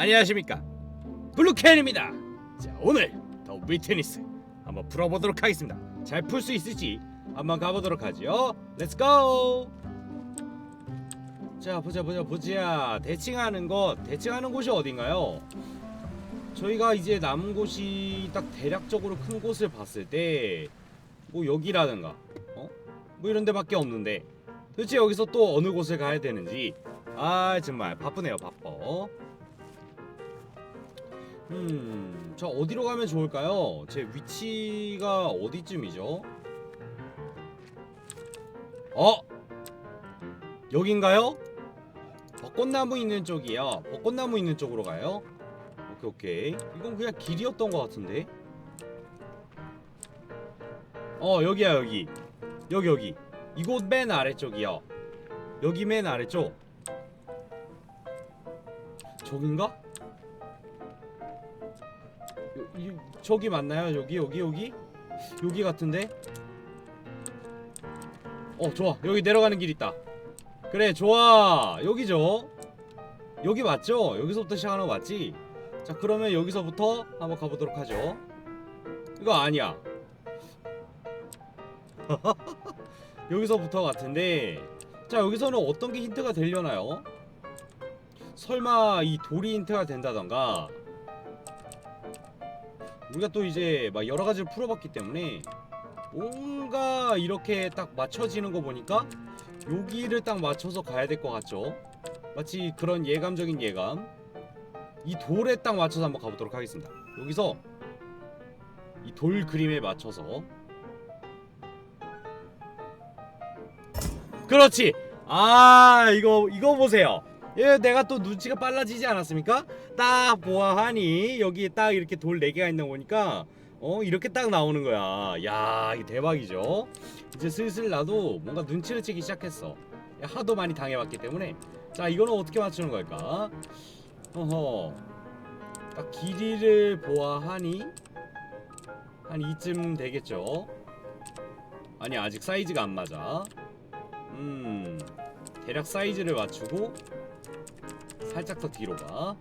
안녕하십니까? 블루캔입니다. 자 오늘 더 위테니스 한번 풀어보도록 하겠습니다. 잘 풀 수 있을지 한번 가보도록 하죠. 렛츠고 자 보자 보자 보자. 대칭하는 것 대칭하는 곳이 어딘가요? 저희가 이제 남은 곳이 딱 대략적으로 큰 곳을 봤을 때 뭐 여기라든가 어? 뭐 이런 데밖에 없는데 도대체 여기서 또 어느 곳을 가야 되는지. 아 정말 바쁘네요 바빠 음, 저 어디로 가면 좋을까요? 제 위치가 어디쯤이죠? 어? 여긴가요? 벚꽃나무 있는 쪽이요. 벚꽃나무 있는 쪽으로 가요. 오케이 오케이. 이건 그냥 길이었던 것 같은데. 어 여기야 여기. 여기 여기. 이곳 맨 아래쪽이요. 여기 맨 아래쪽. 저긴가? 저기 맞나요? 여기 여기 여기 여기 같은데? 어 좋아 여기 내려가는 길 있다 그래 좋아 여기죠 여기 맞죠? 여기서부터 시작하는 거 맞지? 자 그러면 여기서부터 한번 가보도록 하죠 이거 아니야 여기서부터 같은데 자 여기서는 어떤 게 힌트가 되려나요? 설마 이 돌이 힌트가 된다던가 우리가 또 이제 막 여러 가지를 풀어봤기 때문에 뭔가 이렇게 딱 맞춰지는 거 보니까 여기를 딱 맞춰서 가야 될 것 같죠? 마치 그런 예감적인 예감. 이 돌에 딱 맞춰서 한번 가보도록 하겠습니다. 여기서 이 돌 그림에 맞춰서 그렇지. 아 이거 이거 보세요. 예, 내가 또 눈치가 빨라지지 않았습니까? 딱 보아하니 여기 딱 이렇게 돌 4개가 있는 거 보니까 어 이렇게 딱 나오는 거야. 야 이게 대박이죠? 이제 슬슬 나도 뭔가 눈치를 채기 시작했어. 야, 하도 많이 당해왔기 때문에. 자 이거는 어떻게 맞추는 걸까? 어허. 딱 길이를 보아하니 한 이쯤 되겠죠? 아니 아직 사이즈가 안 맞아. 음 대략 사이즈를 맞추고 살짝 더 뒤로 가.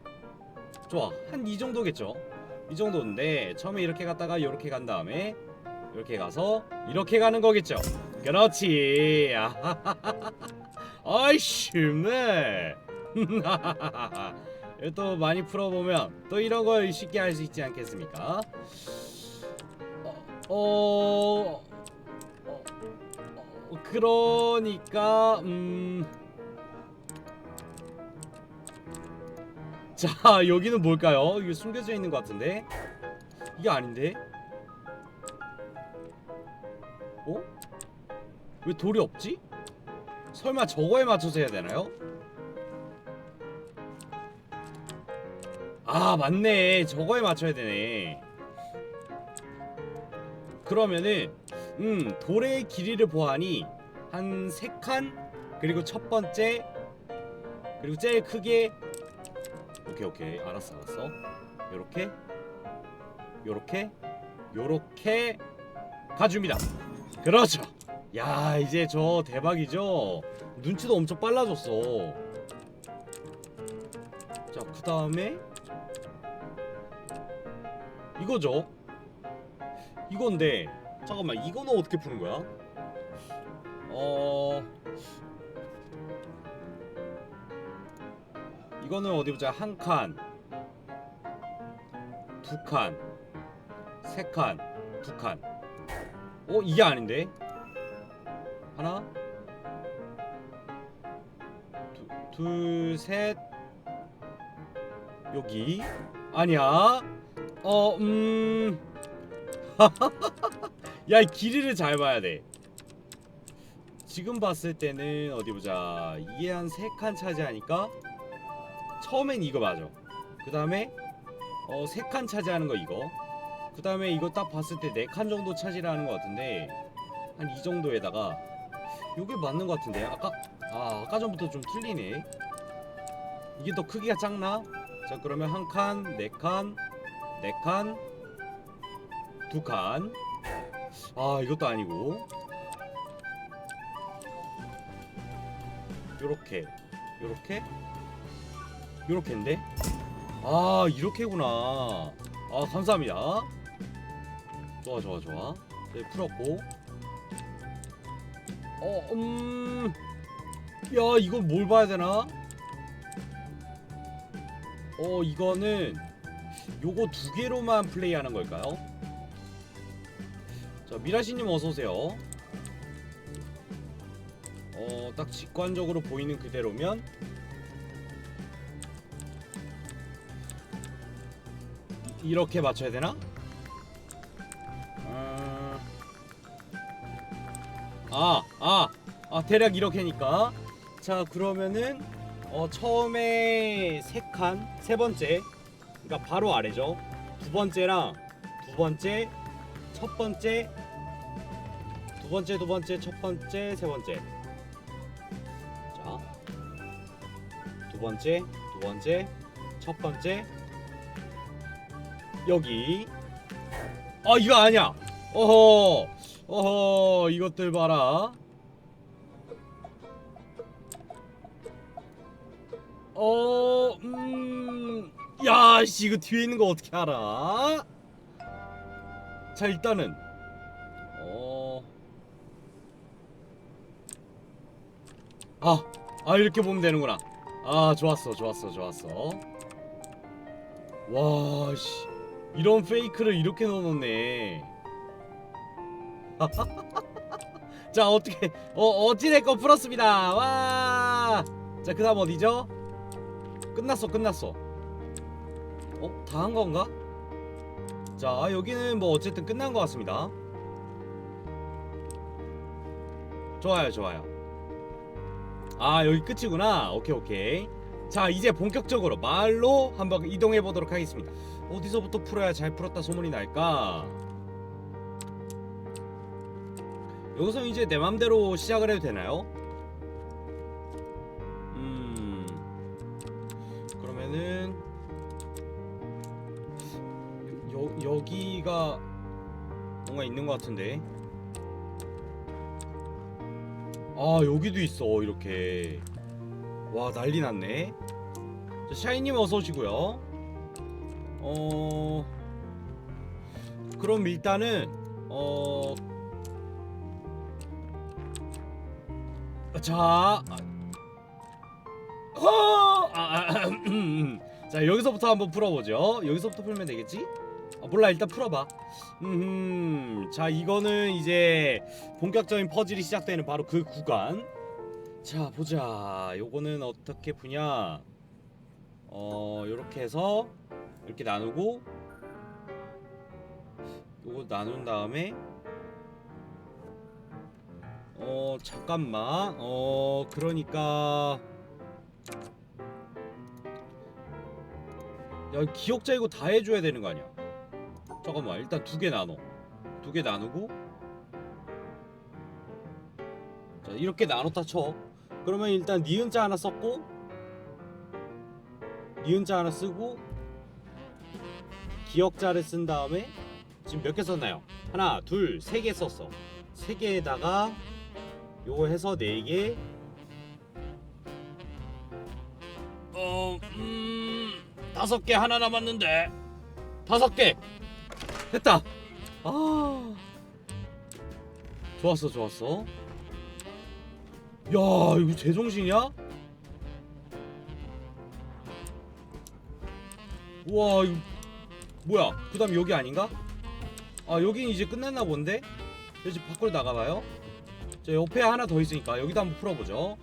좋아. 한 이 정도겠죠? 이 정도인데 처음에 이렇게 갔다가 이렇게 간 다음에 이렇게 가서 이렇게 가는 거겠죠? 그렇지. 아이 쉽네. 또 많이 풀어보면 또 이런 걸 쉽게 할 수 있지 않겠습니까? 어, 어, 어, 어 그러니까 음 자 여기는 뭘까요? 이게 숨겨져 있는 것 같은데 이게 아닌데 어? 왜 돌이 없지? 설마 저거에 맞춰서 해야 되나요? 아 맞네 저거에 맞춰야 되네 그러면은 음 돌의 길이를 보아하니 한세칸 그리고 첫 번째 그리고 제일 크게 오케이 오케이. 알았어 알았어. 요렇게 요렇게 요렇게 가줍니다. 그렇죠. 야 이제 저 대박이죠? 눈치도 엄청 빨라졌어. 자 그 다음에 이거죠. 이건데 잠깐만 이거는 어떻게 푸는 거야? 어 이거는 어디 보자 한 칸, 두 칸, 세 칸, 두 칸. 어 이게 아닌데? 하나, 두, 둘, 셋. 여기 아니야. 어 음. 야, 이 길이를 잘 봐야 돼. 지금 봤을 때는 어디 보자. 이게 한 세 칸 차지하니까 처음엔 이거 맞아. 그 다음에 어, 세칸 차지하는 거 이거. 그 다음에 이거 딱 봤을 때네칸 정도 차지하는 것 같은데 한 이 정도에다가 요게 맞는 것 같은데 아까 아 아까 전부터 좀 틀리네. 이게 더 크기가 작나? 자 그러면 한 칸, 네 칸, 네 칸, 두 칸. 아 이것도 아니고. 요렇게, 요렇게, 요렇게인데? 아 이렇게구나. 아 감사합니다. 좋아 좋아 좋아. 네 풀었고. 어 음 야 이건 뭘 봐야 되나? 어 이거는 요거 두 개로만 플레이하는 걸까요? 자 미라시님 어서 오세요. 어딱 직관적으로 보이는 그대로면 이- 이렇게 맞춰야 되나? 아, 아, 아, 아 대략 이렇게니까. 자, 그러면은 어 처음에 세 칸, 세 번째, 그러니까 바로 아래죠. 두 번째랑 두 번째, 첫 번째, 두 번째, 두 번째, 첫 번째, 세 번째. 자, 두 번째, 두 번째, 첫 번째, 여기. 아 이거 아니야. 어허. 어허 이것들 봐라. 어 음 야씨 이거 뒤에 있는 거 어떻게 알아? 자 일단은. 어. 아, 아 이렇게 보면 되는구나. 아 좋았어, 좋았어, 좋았어. 와, 씨, 이런 페이크를 이렇게 넣어놓네. 자 어떻게 어 어찌됐건 풀었습니다. 와, 자 그 다음 어디죠? 끝났어, 끝났어. 어, 다 한 건가? 자 여기는 뭐 어쨌든 끝난 것 같습니다. 좋아요, 좋아요. 아 여기 끝이구나 오케이 오케이 자 이제 본격적으로 마을로 한번 이동해 보도록 하겠습니다 어디서부터 풀어야 잘 풀었다 소문이 날까? 여기서 이제 내 맘대로 시작을 해도 되나요? 음. 그러면은 여, 여기가 뭔가 있는 것 같은데. 아 여기도 있어 이렇게. 와 난리 났네. 자, 샤이님 어서 오시고요 어 그럼 일단은 어 자, 아, 허! 아, 아, 음, 자 여기서부터 한번 풀어보죠. 여기서부터 풀면 되겠지? 아, 몰라 일단 풀어봐. 음, 자 이거는 이제 본격적인 퍼즐이 시작되는 바로 그 구간. 자 보자. 요거는 어떻게 푸냐? 어 요렇게 해서 이렇게 나누고 요거 나눈 다음에 어 잠깐만. 어 그러니까 야 기억자 이거 다 해줘야 되는 거 아니야? 잠깐만 일단 두 개 나눠. 두 개 나누고. 자 이렇게 나눴다 쳐. 그러면 일단 니은자 하나 썼고 니은자 하나 쓰고 기억자를 쓴 다음에 지금 몇 개 썼나요? 하나 둘 세 개 썼어 세 개에다가 요거 해서 네 개. 어, 음, 다섯 개 하나 남았는데 다섯 개 됐다. 아, 좋았어, 좋았어. 야, 이거 제정신이야? 우와, 이거 뭐야? 그 다음 여기 아닌가? 아, 여긴 이제 끝났나 본데? 이제 밖으로 나가봐요. 자 옆에 하나 더 있으니까 여기도 한번 풀어보죠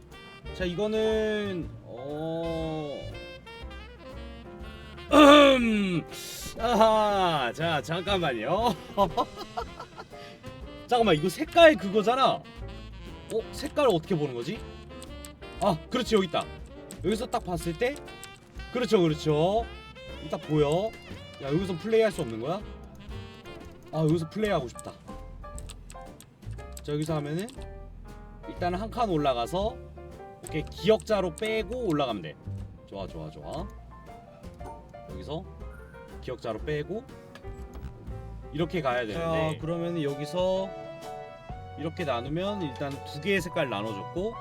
자 이거는 어 음. 아하 자 잠깐만요 잠깐만 이거 색깔 그거잖아 어 색깔을 어떻게 보는 거지 아 그렇지 여기 있다 여기서 딱 봤을 때 그렇죠 그렇죠 딱 보여 야 여기서 플레이할 수 없는 거야 아 여기서 플레이하고 싶다 자 여기서 하면은 일단 한 칸 올라가서 이렇게 기억자로 빼고 올라가면 돼. 좋아 좋아 좋아. 여기서 기억자로 빼고 이렇게 가야 되는데. 자, 그러면 여기서 이렇게 나누면 일단 두 개의 색깔 나눠줬고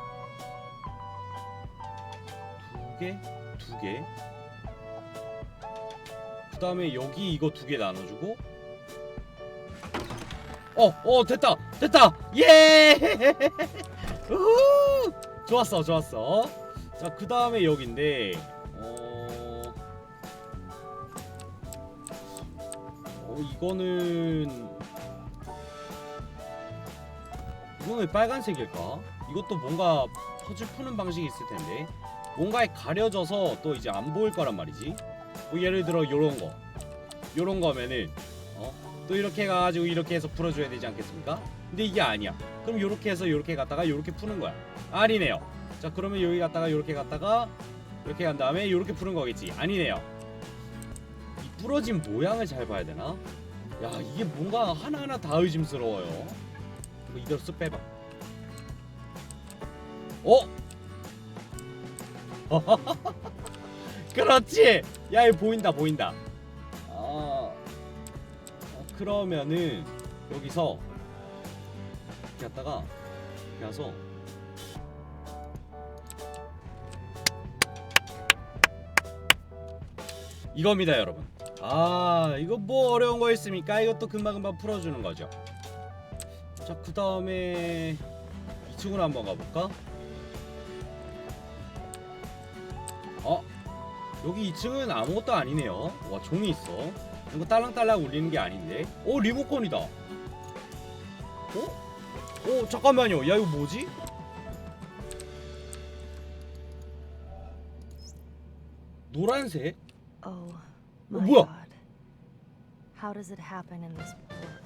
두 개, 두 개. 그 다음에 여기 이거 두 개 나눠주고. 어, 어 됐다 됐다. 예! 좋았어 좋았어. 자그 다음에 여기인데 어... 어 이거는 이건 왜 빨간색일까? 이것도 뭔가 퍼즐 푸는 방식이 있을 텐데. 뭔가에 가려져서 또 이제 안 보일 거란 말이지 뭐 예를 들어 요런 거. 요런 거면은 어? 또 이렇게 가가지고 이렇게 해서 풀어줘야 되지 않겠습니까? 근데 이게 아니야. 그럼 요렇게 해서 요렇게 갔다가 요렇게 푸는 거야. 아니네요. 자 그러면 여기 갔다가 요렇게 갔다가 이렇게 간 다음에 요렇게 푸는 거겠지. 아니네요. 이 부러진 모양을 잘 봐야 되나? 야 이게 뭔가 하나하나 다 의심스러워요. 이거 이대로 쓱 빼봐. 어? 그렇지 야 이거 보인다 보인다. 아. 어, 그러면은 여기서 이렇게 갔다가 이렇게 가서 이겁니다 여러분. 아 이거 뭐 어려운 거 있습니까? 이것도 금방금방 풀어주는 거죠. 자 그 다음에 2층으로 한번 가볼까 여기 2층은 아무것도 아니네요 와 종이 있어 이거 딸랑딸랑 울리는 게 아닌데 오 리모컨이다 어? 오 잠깐만요 야 이거 뭐지? 노란색? Oh, 어, 뭐야? How does it happen in this world?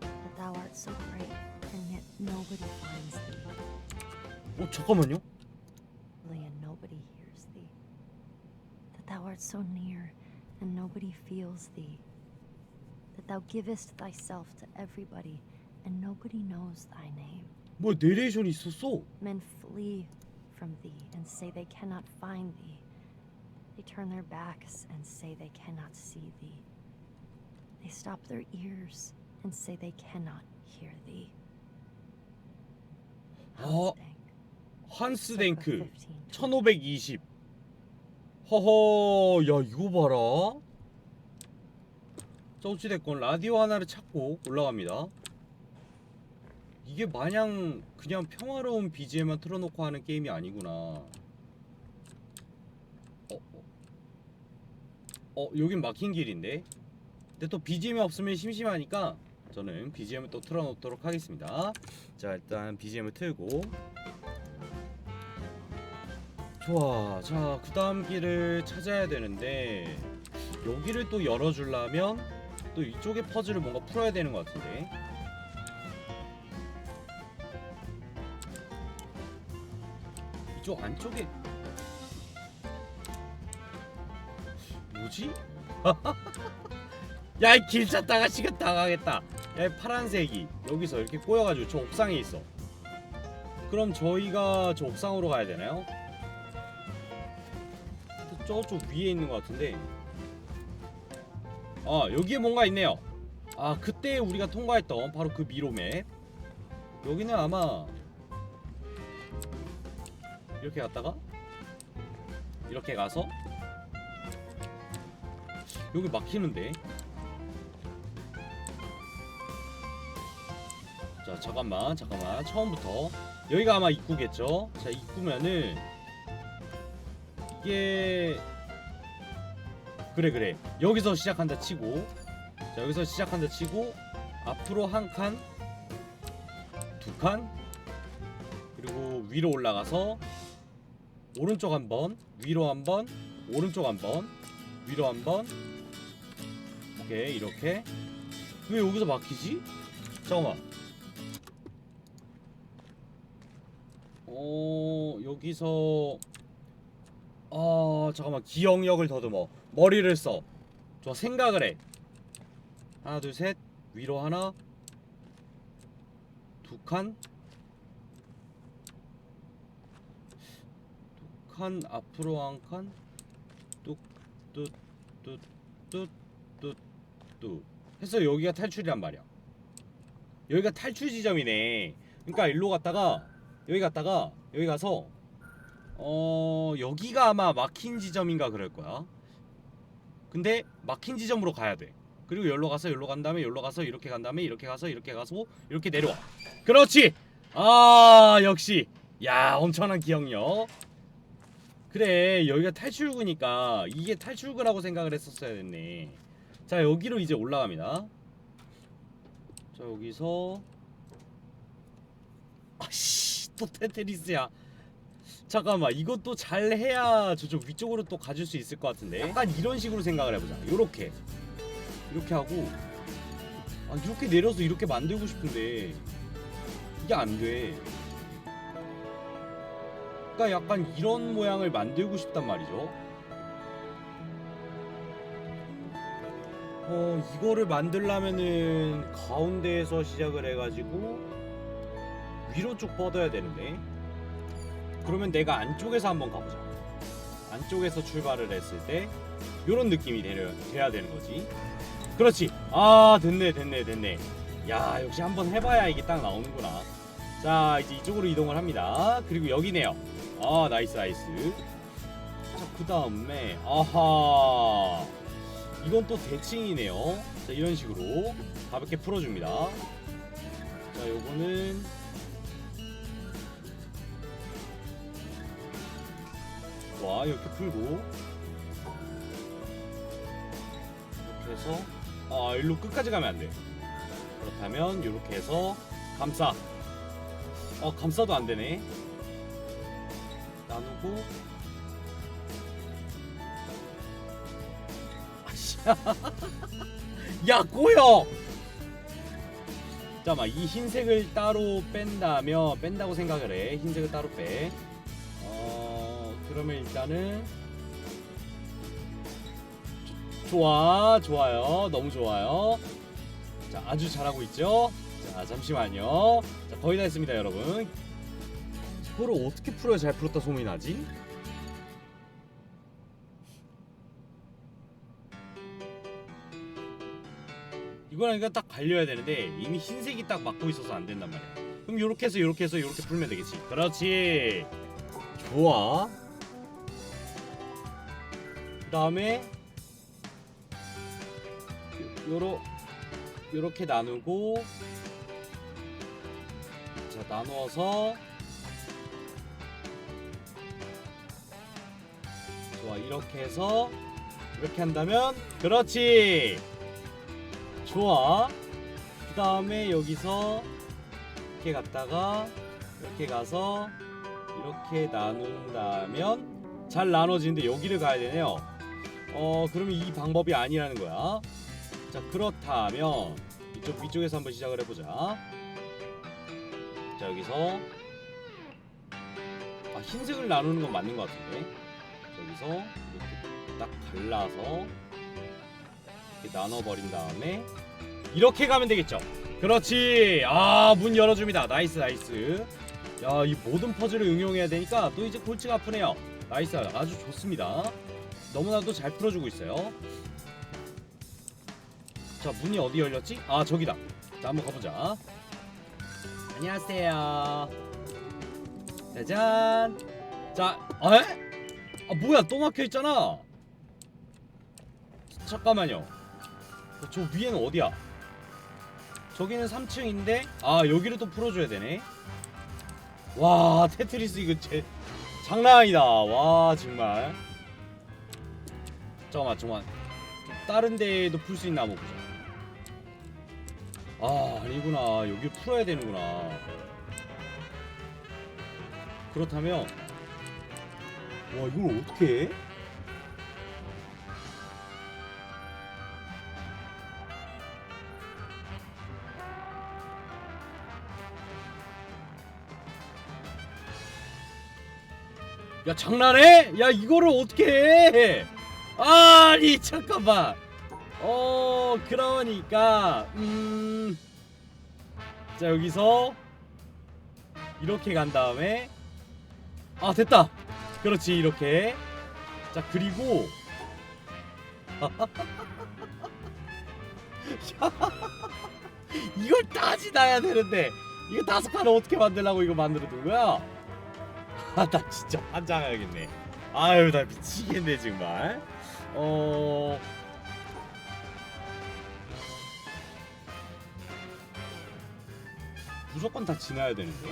That thou art so great, and yet nobody finds thee, 어 잠깐만요 and nobody thou art so near, and nobody feels thee. That thou givest thyself to everybody, and nobody knows thy name. 뭐 내레이션이 있었어 Men flee from thee and say they cannot find thee. They turn their backs and say they cannot see thee. They stop their ears and say they cannot hear thee. 어, Hansdank, 한스 circa 댕크 1520. 1520 허허 야 이거 봐라. 자 어찌됐건 라디오 하나를 찾고 올라갑니다. 이게 마냥 그냥 평화로운 BGM만 틀어놓고 하는 게임이 아니구나. 어, 어. 어 여긴 막힌 길인데? 근데 또 BGM이 없으면 심심하니까 저는 BGM을 또 틀어놓도록 하겠습니다. 자 일단 BGM을 틀고 좋아. 자, 그 다음 길을 찾아야 되는데 여기를 또 열어주려면 또 이쪽에 퍼즐을 뭔가 풀어야 되는 것 같은데. 이쪽 안쪽에 뭐지? 야, 이길 찾다가 시간 다 가겠다. 야, 이 파란색이 여기서 이렇게 꼬여가지고 저 옥상에 있어. 그럼 저희가 저 옥상으로 가야 되나요? 저쪽 위에 있는 것 같은데. 아 여기에 뭔가 있네요. 아 그때 우리가 통과했던 바로 그 미로맵. 여기는 아마 이렇게 갔다가 이렇게 가서 여기 막히는데. 자 잠깐만 잠깐만. 처음부터. 여기가 아마 입구겠죠? 자 입구면은 이게 그래 그래. 여기서 시작한다 치고. 자 여기서 시작한다 치고 앞으로 한 칸 두 칸 그리고 위로 올라가서 오른쪽 한 번 위로 한 번 오른쪽 한 번 위로 한 번. 오케이 이렇게. 왜 여기서 막히지? 잠깐만. 어 여기서 아 잠깐만 기억력을 더듬어 머리를 써. 저 생각을 해. 하나 둘 셋 위로 하나 두 칸. 두 칸 앞으로 한 칸. 뚝뚝뚝뚝뚝뚝 해서 여기가 탈출이란 말이야. 여기가 탈출 지점이네. 그러니까 일로 갔다가 여기 갔다가 여기 가서 어 여기가 아마 막힌 지점인가 그럴 거야. 근데 막힌 지점으로 가야 돼. 그리고 여기로 가서 여기로 간 다음에 여기로 가서 이렇게 간 다음에 이렇게 가서 이렇게 가서 이렇게 내려와. 그렇지. 아 역시 야 엄청난 기억력. 그래 여기가 탈출구니까 이게 탈출구라고 생각을 했었어야 됐네. 자 여기로 이제 올라갑니다. 자 여기서 아씨 또 테트리스야. 잠깐만 이것도 잘 해야 저쪽 위쪽으로 또 가줄 수 있을 것 같은데. 약간 이런 식으로 생각을 해보자. 요렇게. 이렇게 하고. 아 이렇게 내려서 이렇게 만들고 싶은데. 이게 안돼. 그러니까 약간 이런 모양을 만들고 싶단 말이죠. 어 이거를 만들려면은 가운데에서 시작을 해가지고 위로 쭉 뻗어야 되는데 그러면 내가 안쪽에서 한번 가보자. 안쪽에서 출발을 했을 때 이런 느낌이 되려, 돼야 되는 거지. 그렇지. 아 됐네 됐네 됐네. 야 역시 한번 해봐야 이게 딱 나오는구나. 자 이제 이쪽으로 이동을 합니다. 그리고 여기네요. 아 나이스 나이스. 자그 다음에 아하 이건 또 대칭이네요. 자 이런 식으로 가볍게 풀어줍니다. 자 요거는 와 이렇게 풀고. 이렇게 해서 아 일로 끝까지 가면 안돼. 그렇다면 이렇게 해서 감싸. 어 감싸도 안되네. 나누고. 아씨. 야 꼬여! 잠깐만 이 흰색을 따로 뺀다면 뺀다고 생각을 해. 흰색을 따로 빼. 어, 그러면 일단은 조- 좋아, 좋아요, 너무 좋아요. 자, 아주 잘하고 있죠. 자, 잠시만요. 자, 거의 다 했습니다, 여러분. 이거를 어떻게 풀어야 잘 풀었다 소문이 나지? 이거랑 이거 딱 갈려야 되는데 이미 흰색이 딱 막고 있어서 안 된단 말이야. 그럼 이렇게 해서 이렇게 해서 이렇게 풀면 되겠지. 그렇지. 좋아. 그 다음에 요러 요렇게 나누고 자 나누어서 좋아 이렇게 해서 이렇게 한다면 그렇지 좋아 그 다음에 여기서 이렇게 갔다가 이렇게 가서 이렇게 나눈다면 잘 나눠지는데 여기를 가야 되네요. 어 그러면 이 방법이 아니라는 거야. 자 그렇다면 이쪽 위쪽에서 한번 시작을 해보자. 자 여기서 아 흰색을 나누는 건 맞는 것 같은데. 자, 여기서 이렇게 딱 갈라서 이렇게 나눠버린 다음에 이렇게 가면 되겠죠. 그렇지. 아 문 열어줍니다. 나이스 나이스. 야, 이 모든 퍼즐을 응용해야 되니까 또 이제 골치가 아프네요. 나이스, 아주 좋습니다. 너무나도 잘 풀어주고 있어요. 자, 문이 어디 열렸지? 아, 저기다. 자, 한번 가보자. 안녕하세요. 짜잔. 자, 에? 아, 뭐야? 또 막혀 있잖아. 잠깐만요. 저 위에는 어디야? 저기는 3층인데, 아, 여기를 또 풀어줘야 되네. 와 테트리스 이거 제 장난 아니다 와 정말 잠깐만 잠깐만 좀 다른 데도 풀 수 있나 보자 아 아니구나 여기 풀어야 되는구나 그렇다면 와 이걸 어떻게 해? 야 장난해? 야 이거를 어떻게 해? 아니 잠깐만. 어 그러니까 음. 자 여기서 이렇게 간 다음에 아 됐다. 그렇지 이렇게. 자 그리고 야, 이걸 다 지나야 되는데 이거 다섯 칸을 어떻게 만들라고 이거 만들어 둔 거야? 아나 진짜 환장하겠네 아유 나 미치겠네 정말 어 무조건 다 지나야 되는데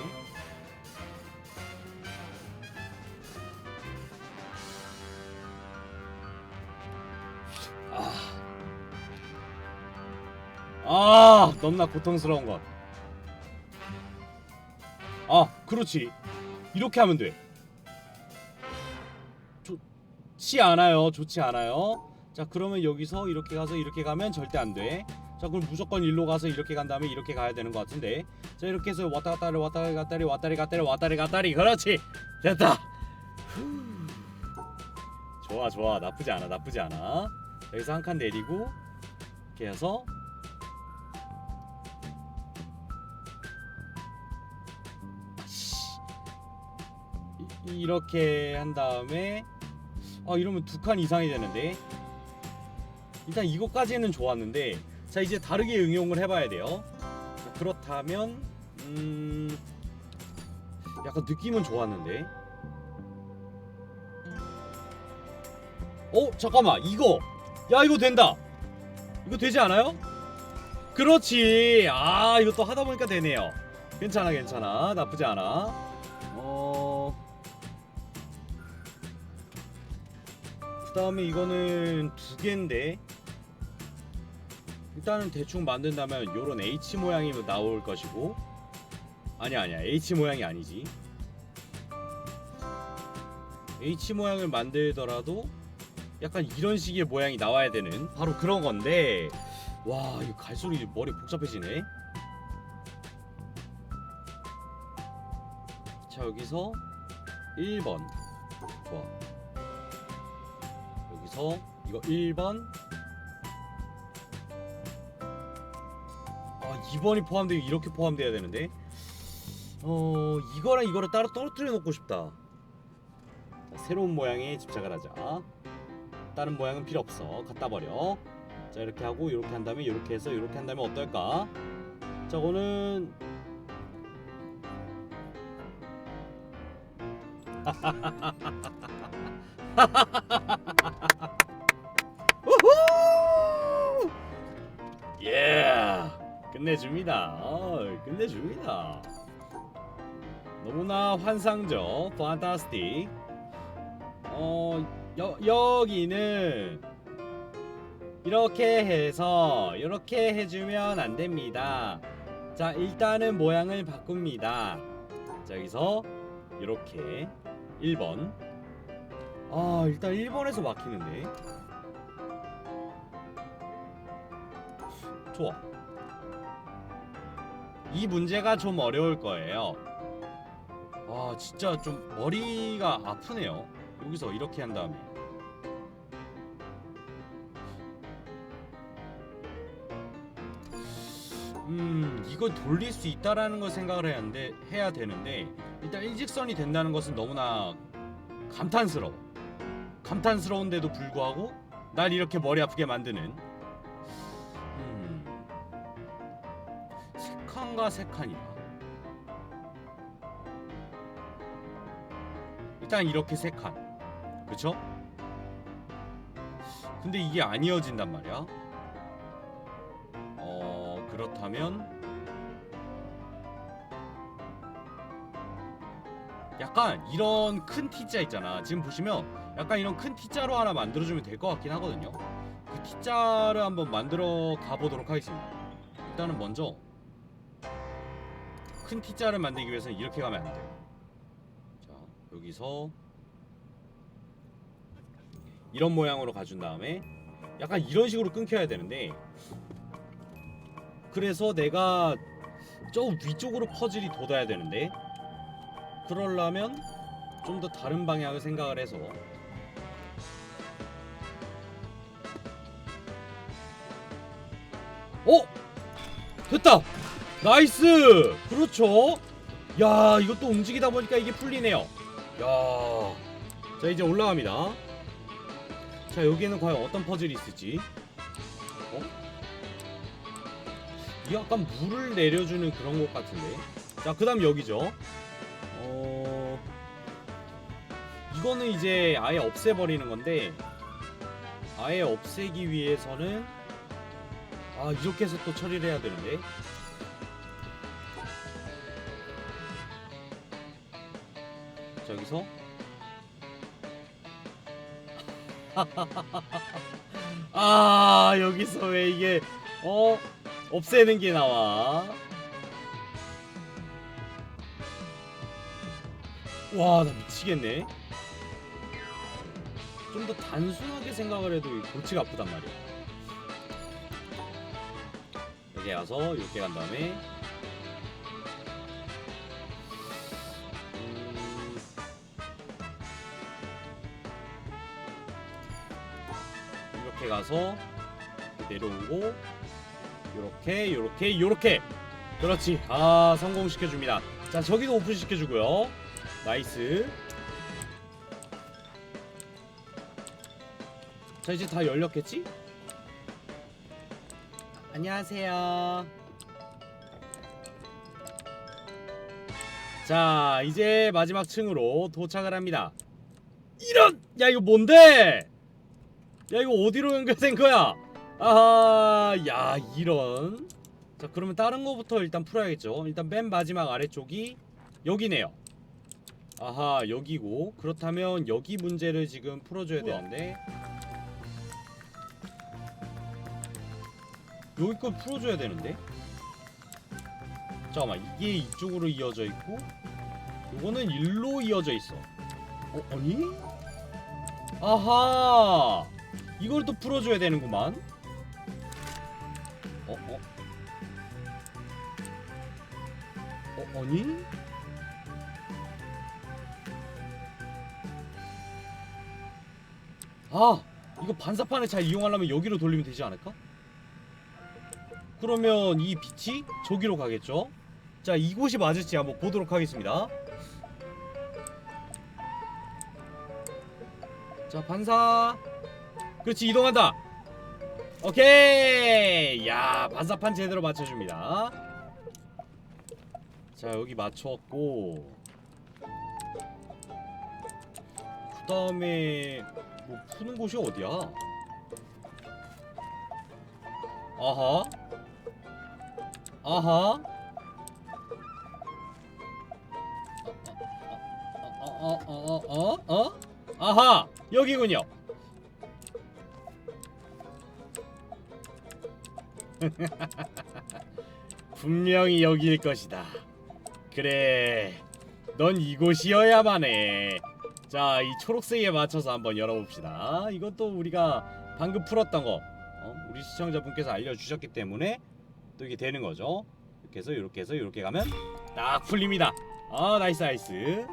아, 아 너무나 고통스러운 것. 아, 그렇지. 이렇게 하면 돼. 좋지 않아요. 좋지 않아요. 자, 그러면 여기서 이렇게 가서 이렇게 가면 절대 안 돼. 자, 그럼 무조건 일로 가서 이렇게 간 다음에 이렇게 가야 되는 것 같은데. 자, 이렇게 해서 왔다 갔다리 왔다 갔다리 왔다리 갔다리 왔다리 갔다리. 그렇지. 됐다. 후. 좋아, 좋아. 나쁘지 않아. 나쁘지 않아. 여기서 한 칸 내리고 이렇게 해서 이렇게 한 다음에 아 이러면 두 칸 이상이 되는데. 일단 이거까지는 좋았는데 자 이제 다르게 응용을 해봐야 돼요. 자, 그렇다면 음 약간 느낌은 좋았는데. 어 잠깐만 이거. 야 이거 된다. 이거 되지 않아요? 그렇지. 아 이것도 하다 보니까 되네요. 괜찮아 괜찮아. 나쁘지 않아. 어 다음에 이거는 두 개인데 일단은 대충 만든다면 요런 H 모양이 나올 것이고 아니야 아니야. H 모양이 아니지. H 모양을 만들더라도 약간 이런 식의 모양이 나와야 되는 바로 그런 건데 와 이거 갈수록 머리 복잡해지네. 자 여기서 1번. 좋아 여기서 이거 1번. 아 2번이 포함되고 이렇게 포함돼야 되는데. 어 이거랑 이거를 따로 떨어뜨려 놓고 싶다. 자, 새로운 모양에 집착을 하자. 다른 모양은 필요 없어. 갖다 버려. 자 이렇게 하고 이렇게 한 다음에 이렇게 해서 이렇게 한 다음에 어떨까? 저거는 끝내줍니다. 어, 끝내줍니다. 너무나 환상적 판타스틱 어 여, 여기는 이렇게 해서 이렇게 해주면 안 됩니다. 자 일단은 모양을 바꿉니다. 자 여기서 이렇게 1번. 아 일단 1번에서 막히는데. 좋아 이 문제가 좀 어려울 거예요. 아 진짜 좀 머리가 아프네요. 여기서 이렇게 한 다음에. 음 이걸 돌릴 수 있다라는 걸 생각을 해야 하는데 해야 되는데 일단 일직선이 된다는 것은 너무나 감탄스러워. 감탄스러운데도 불구하고 날 이렇게 머리 아프게 만드는 칸과 세 칸이다 일단 이렇게 세 칸 그쵸? 근데 이게 안 이어진단 말이야. 어 그렇다면 약간 이런 큰 T자 있잖아. 지금 보시면 약간 이런 큰 T자로 하나 만들어주면 될 것 같긴 하거든요. 그 T자를 한번 만들어 가보도록 하겠습니다. 일단은 먼저 큰 T자를 만들기 위해서는 이렇게 가면 안 돼요 자 여기서 이런 모양으로 가준 다음에 약간 이런 식으로 끊겨야 되는데 그래서 내가 저 위쪽으로 퍼즐이 돋아야 되는데 그러려면 좀 더 다른 방향을 생각을 해서 어? 됐다! 나이스! 그렇죠? 야 이것도 움직이다 보니까 이게 풀리네요 야. 자 이제 올라갑니다. 자 여기에는 과연 어떤 퍼즐이 있을지. 어? 이 약간 물을 내려주는 그런 것 같은데. 자 그 다음 여기죠. 어. 이거는 이제 아예 없애버리는 건데 아예 없애기 위해서는 아 이렇게 해서 또 처리를 해야 되는데 여기서? 아 여기서 왜 이게 어? 없애는 게 나와? 와 나 미치겠네. 좀 더 단순하게 생각을 해도 이 골치가 아프단 말이야. 여기 와서 이렇게 간 다음에 이렇게 가서 내려오고 요렇게 요렇게 요렇게. 그렇지. 아 성공시켜 줍니다. 자 저기도 오픈 시켜 주고요. 나이스. 자 이제 다 열렸겠지? 안녕하세요. 자 이제 마지막 층으로 도착을 합니다. 이런! 야 이거 뭔데 야 이거 어디로 연결된 거야? 아하 야 이런. 자 그러면 다른 거부터 일단 풀어야겠죠? 일단 맨 마지막 아래쪽이 여기네요. 아하 여기고. 그렇다면 여기 문제를 지금 풀어줘야? 되는데. 여기 걸 풀어줘야 되는데? 잠깐만 이게 이쪽으로 이어져 있고 요거는 일로 이어져 있어. 어 아니? 아하 이걸 또 풀어줘야 되는구만 어 어? 어 아니 아 이거 반사판을 잘 이용하려면 여기로 돌리면 되지 않을까? 그러면 이 빛이 저기로 가겠죠? 자 이곳이 맞을지 한번 보도록 하겠습니다 자 반사 그렇지 이동한다 오케이 야 반사판 제대로 맞춰줍니다 자 여기 맞췄고 그 다음에 뭐 푸는 곳이 어디야 아하 아하 어어어어어 어, 어, 어? 아하 여기군요 분명히 여기일 것이다. 그래 넌 이곳이어야만 해 자 이 초록색에 맞춰서 한번 열어봅시다. 이것도 우리가 방금 풀었던 거. 어? 우리 시청자분께서 알려주셨기 때문에 또 이게 되는 거죠. 이렇게 해서 이렇게 해서 이렇게 가면 딱 풀립니다. 아 나이스 나이스